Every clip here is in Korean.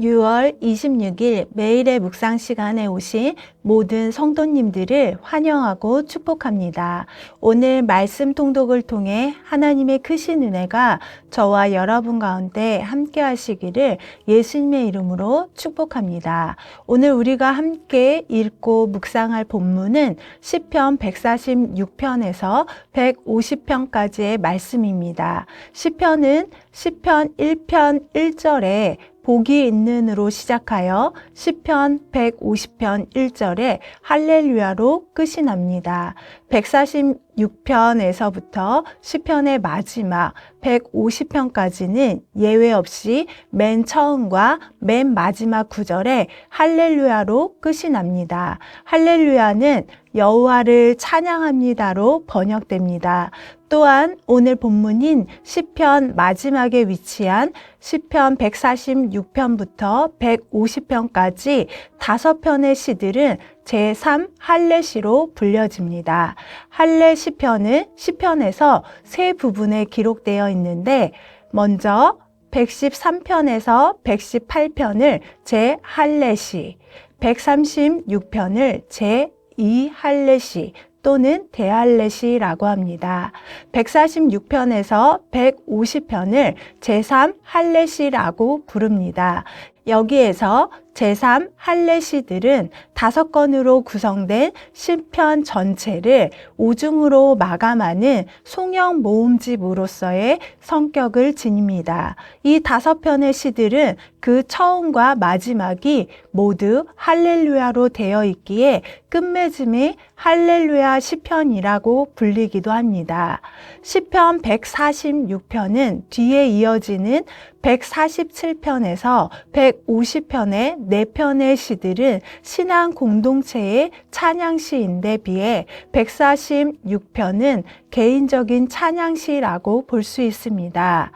6월 26일 매일의 묵상 시간에 오신 모든 성도님들을 환영하고 축복합니다. 오늘 말씀 통독을 통해 하나님의 크신 은혜가 저와 여러분 가운데 함께 하시기를 예수님의 이름으로 축복합니다. 오늘 우리가 함께 읽고 묵상할 본문은 시편 146편에서 150편까지의 말씀입니다. 시편은 시편 1편 1절에 복이 있는으로 시작하여 시편 150편 1절에 할렐루야로 끝이 납니다. 146편에서부터 시편의 마지막 150편까지는 예외 없이 맨 처음과 맨 마지막 구절에 할렐루야로 끝이 납니다. 할렐루야는 여호와를 찬양합니다로 번역됩니다. 또한 오늘 본문인 시편 마지막에 위치한 시편 146편부터 150편까지 다섯 편의 시들은 제3 할례시로 불려집니다. 할례 시편은 시편에서 세 부분에 기록되어 있는데 먼저 113편에서 118편을 제 할례시, 136편을 제 2 할례시 또는 대할례시라고 합니다. 146편에서 150편을 제3 할례시라고 부릅니다. 여기에서 제3 할례시들은 다섯 건으로 구성된 시편 전체를 오중으로 마감하는 송영 모음집으로서의 성격을 지닙니다. 이 다섯 편의 시들은 그 처음과 마지막이 모두 할렐루야로 되어 있기에 끝맺음이 할렐루야 시편이라고 불리기도 합니다. 시편 146편은 뒤에 이어지는 147편에서 150편의 네 편의 시들은 신앙 공동체의 찬양시인데 비해 146편은 개인적인 찬양시라고 볼 수 있습니다.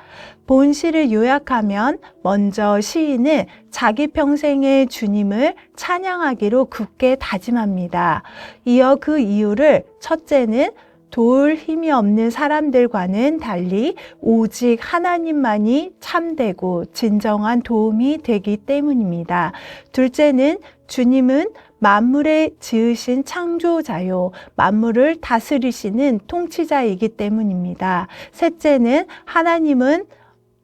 본시를 요약하면 먼저 시인은 자기 평생의 주님을 찬양하기로 굳게 다짐합니다. 이어 그 이유를 첫째는 도울 힘이 없는 사람들과는 달리 오직 하나님만이 참되고 진정한 도움이 되기 때문입니다. 둘째는 주님은 만물에 지으신 창조자요, 만물을 다스리시는 통치자이기 때문입니다. 셋째는 하나님은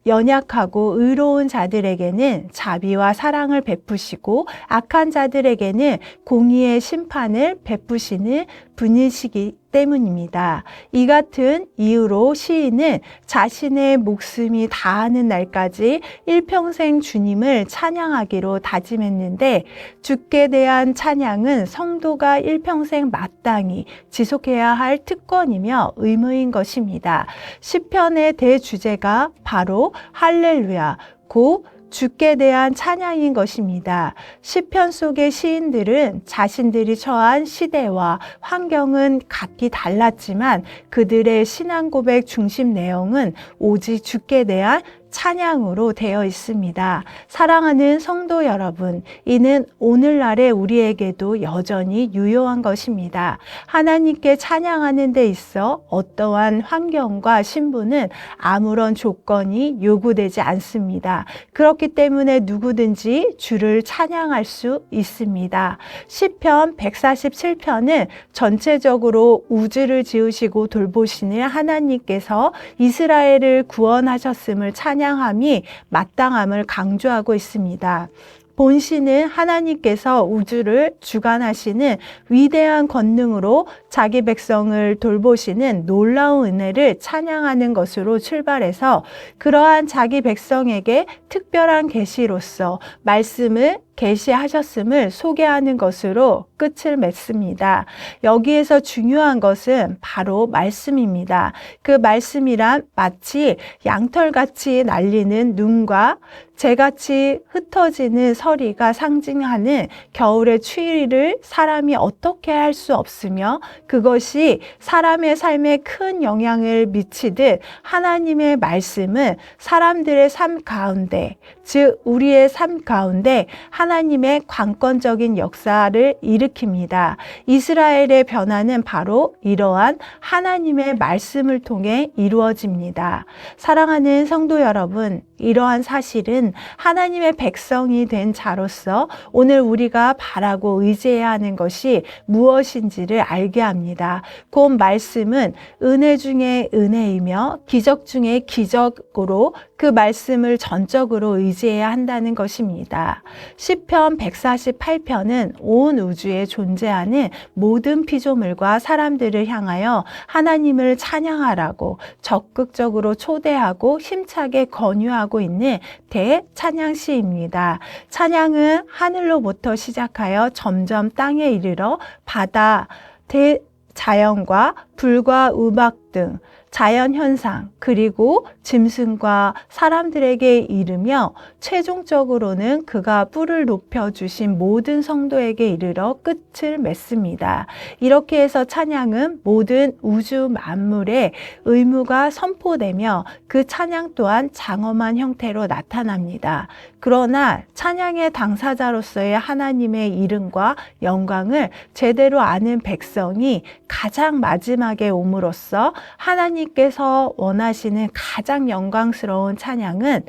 연약하고 의로운 자들에게는 자비와 사랑을 베푸시고 악한 자들에게는 공의의 심판을 베푸시는 분이시기 때문입니다. 이 같은 이유로 시인은 자신의 목숨이 다하는 날까지 일평생 주님을 찬양하기로 다짐했는데 주께 대한 찬양은 성도가 일평생 마땅히 지속해야 할 특권이며 의무인 것입니다. 시편의 대주제가 바로 할렐루야, 고 주께 대한 찬양인 것입니다. 시편 속의 시인들은 자신들이 처한 시대와 환경은 각기 달랐지만 그들의 신앙 고백 중심 내용은 오직 주께 대한 찬양으로 되어 있습니다. 사랑하는 성도 여러분, 이는 오늘날의 우리에게도 여전히 유효한 것입니다. 하나님께 찬양하는 데 있어 어떠한 환경과 신분은 아무런 조건이 요구되지 않습니다. 그렇기 때문에 누구든지 주를 찬양할 수 있습니다. 시편 147편은 전체적으로 우주를 지으시고 돌보시는 하나님께서 이스라엘을 구원하셨음을 찬양 찬양함이 마땅함을 강조하고 있습니다. 본시는 하나님께서 우주를 주관하시는 위대한 권능으로 자기 백성을 돌보시는 놀라운 은혜를 찬양하는 것으로 출발해서 그러한 자기 백성에게 특별한 계시로서 말씀을 계시하셨음을 소개하는 것으로 끝을 맺습니다. 여기에서 중요한 것은 바로 말씀입니다. 그 말씀이란 마치 양털같이 날리는 눈과 재같이 흩어지는 서리가 상징하는 겨울의 추위를 사람이 어떻게 할 수 없으며 그것이 사람의 삶에 큰 영향을 미치듯 하나님의 말씀은 사람들의 삶 가운데, 즉, 우리의 삶 가운데 하나님의 관건적인 역사를 일으킵니다. 이스라엘의 변화는 바로 이러한 하나님의 말씀을 통해 이루어집니다. 사랑하는 성도 여러분, 이러한 사실은 하나님의 백성이 된 자로서 오늘 우리가 바라고 의지해야 하는 것이 무엇인지를 알게 합니다. 곧 말씀은 은혜 중에 은혜이며 기적 중에 기적으로 그 말씀을 전적으로 의지해야 한다는 것입니다. 시편 148편은 온 우주에 존재하는 모든 피조물과 사람들을 향하여 하나님을 찬양하라고 적극적으로 초대하고 힘차게 권유하고 있는 대찬양시입니다. 찬양은 하늘로부터 시작하여 점점 땅에 이르러 바다, 대 자연과 불과 음악 등 자연 현상, 그리고 짐승과 사람들에게 이르며 최종적으로는 그가 뿔을 높여주신 모든 성도에게 이르러 끝을 맺습니다. 이렇게 해서 찬양은 모든 우주 만물의 의무가 선포되며 그 찬양 또한 장엄한 형태로 나타납니다. 그러나 찬양의 당사자로서의 하나님의 이름과 영광을 제대로 아는 백성이 가장 마지막에 옴으로써 하나님께서 원하시는 가장 영광스러운 찬양은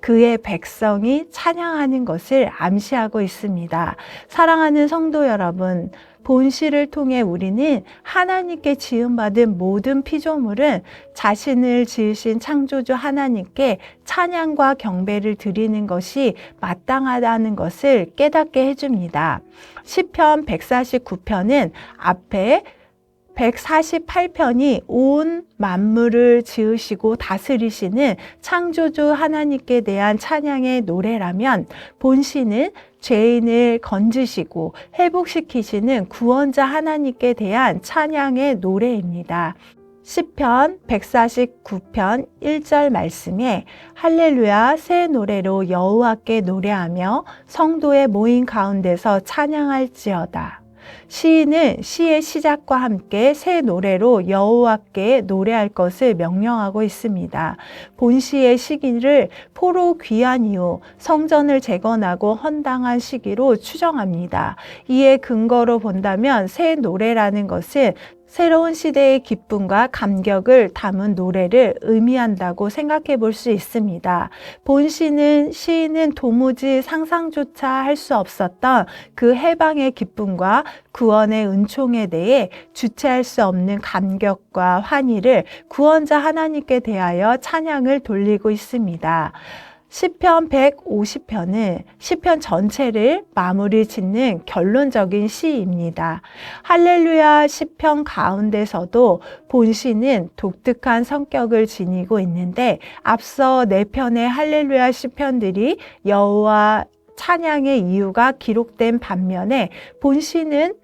그의 백성이 찬양하는 것을 암시하고 있습니다. 사랑하는 성도 여러분, 본시를 통해 우리는 하나님께 지음받은 모든 피조물은 자신을 지으신 창조주 하나님께 찬양과 경배를 드리는 것이 마땅하다는 것을 깨닫게 해줍니다. 시편 149편은 앞에 148편이 온 만물을 지으시고 다스리시는 창조주 하나님께 대한 찬양의 노래라면 본시는 죄인을 건지시고 회복시키시는 구원자 하나님께 대한 찬양의 노래입니다. 시편 149편 1절 말씀에 할렐루야 새 노래로 여호와께 노래하며 성도의 모임 가운데서 찬양할지어다. 시인은 시의 시작과 함께 새 노래로 여호와께 노래할 것을 명령하고 있습니다. 본시의 시기를 포로 귀한 이후 성전을 재건하고 헌당한 시기로 추정합니다. 이에 근거로 본다면 새 노래라는 것은 새로운 시대의 기쁨과 감격을 담은 노래를 의미한다고 생각해 볼 수 있습니다. 본시는 시인은 도무지 상상조차 할 수 없었던 그 해방의 기쁨과 구원의 은총에 대해 주체할 수 없는 감격과 환희를 구원자 하나님께 대하여 찬양을 돌리고 있습니다. 시편 150편은 시편 전체를 마무리 짓는 결론적인 시입니다. 할렐루야 시편 가운데서도 본시는 독특한 성격을 지니고 있는데 앞서 네 편의 할렐루야 시편들이 여호와 찬양의 이유가 기록된 반면에 본시는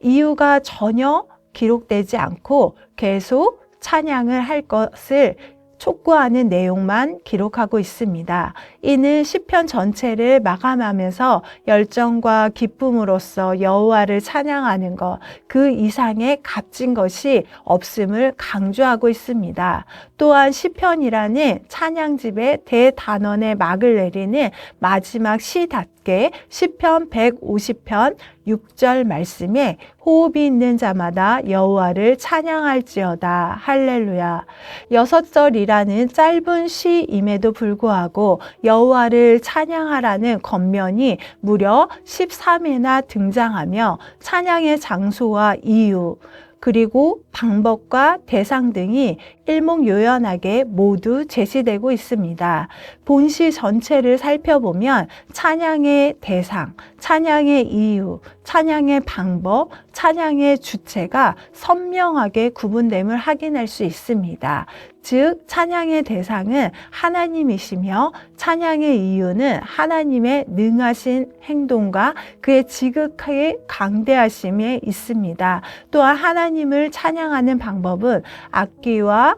이유가 전혀 기록되지 않고 계속 찬양을 할 것을 촉구하는 내용만 기록하고 있습니다. 이는 시편 전체를 마감하면서 열정과 기쁨으로써 여호와를 찬양하는 것, 그 이상의 값진 것이 없음을 강조하고 있습니다. 또한 시편이라는 찬양집의 대단원의 막을 내리는 마지막 시 답게 시편 150편 6절 말씀에 호흡이 있는 자마다 여호와를 찬양할지어다 할렐루야. 여섯 절이라는 짧은 시임에도 불구하고 여호와를 찬양하라는 겉면이 무려 13회나 등장하며 찬양의 장소와 이유 그리고 방법과 대상 등이 일목요연하게 모두 제시되고 있습니다. 본시 전체를 살펴보면 찬양의 대상, 찬양의 이유, 찬양의 방법, 찬양의 주체가 선명하게 구분됨을 확인할 수 있습니다. 즉, 찬양의 대상은 하나님이시며 찬양의 이유는 하나님의 능하신 행동과 그의 지극하게 강대하심에 있습니다. 또한 하나님을 찬양하는 방법은 악기와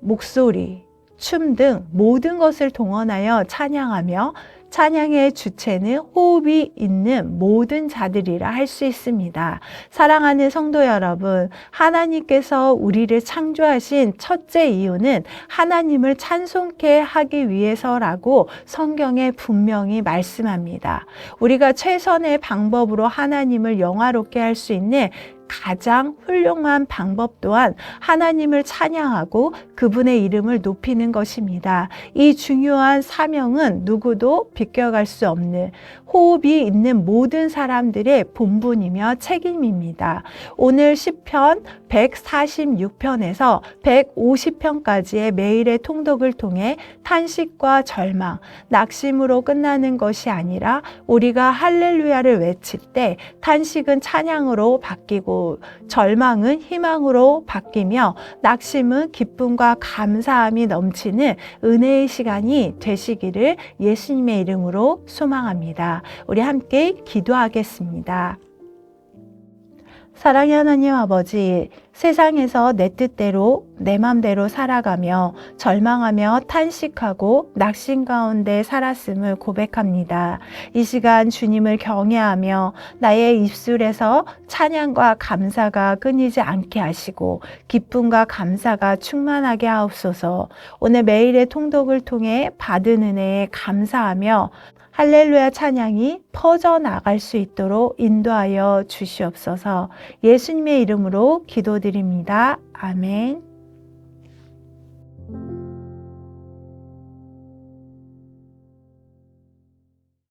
목소리, 춤 등 모든 것을 동원하여 찬양하며 찬양의 주체는 호흡이 있는 모든 자들이라 할 수 있습니다. 사랑하는 성도 여러분, 하나님께서 우리를 창조하신 첫째 이유는 하나님을 찬송케 하기 위해서라고 성경에 분명히 말씀합니다. 우리가 최선의 방법으로 하나님을 영화롭게 할 수 있는 가장 훌륭한 방법 또한 하나님을 찬양하고 그분의 이름을 높이는 것입니다. 이 중요한 사명은 누구도 비껴갈 수 없는 호흡이 있는 모든 사람들의 본분이며 책임입니다. 오늘 시편 146편에서 150편까지의 매일의 통독을 통해 탄식과 절망, 낙심으로 끝나는 것이 아니라 우리가 할렐루야를 외칠 때 탄식은 찬양으로 바뀌고 절망은 희망으로 바뀌며 낙심은 기쁨과 감사함이 넘치는 은혜의 시간이 되시기를 예수님의 이름으로 소망합니다. 우리 함께 기도하겠습니다. 사랑의 하나님 아버지, 세상에서 내 뜻대로 내 맘대로 살아가며 절망하며 탄식하고 낙심 가운데 살았음을 고백합니다. 이 시간 주님을 경외하며 나의 입술에서 찬양과 감사가 끊이지 않게 하시고 기쁨과 감사가 충만하게 하옵소서. 오늘 매일의 통독을 통해 받은 은혜에 감사하며 할렐루야 찬양이 퍼져나갈 수 있도록 인도하여 주시옵소서 예수님의 이름으로 기도드립니다. 아멘.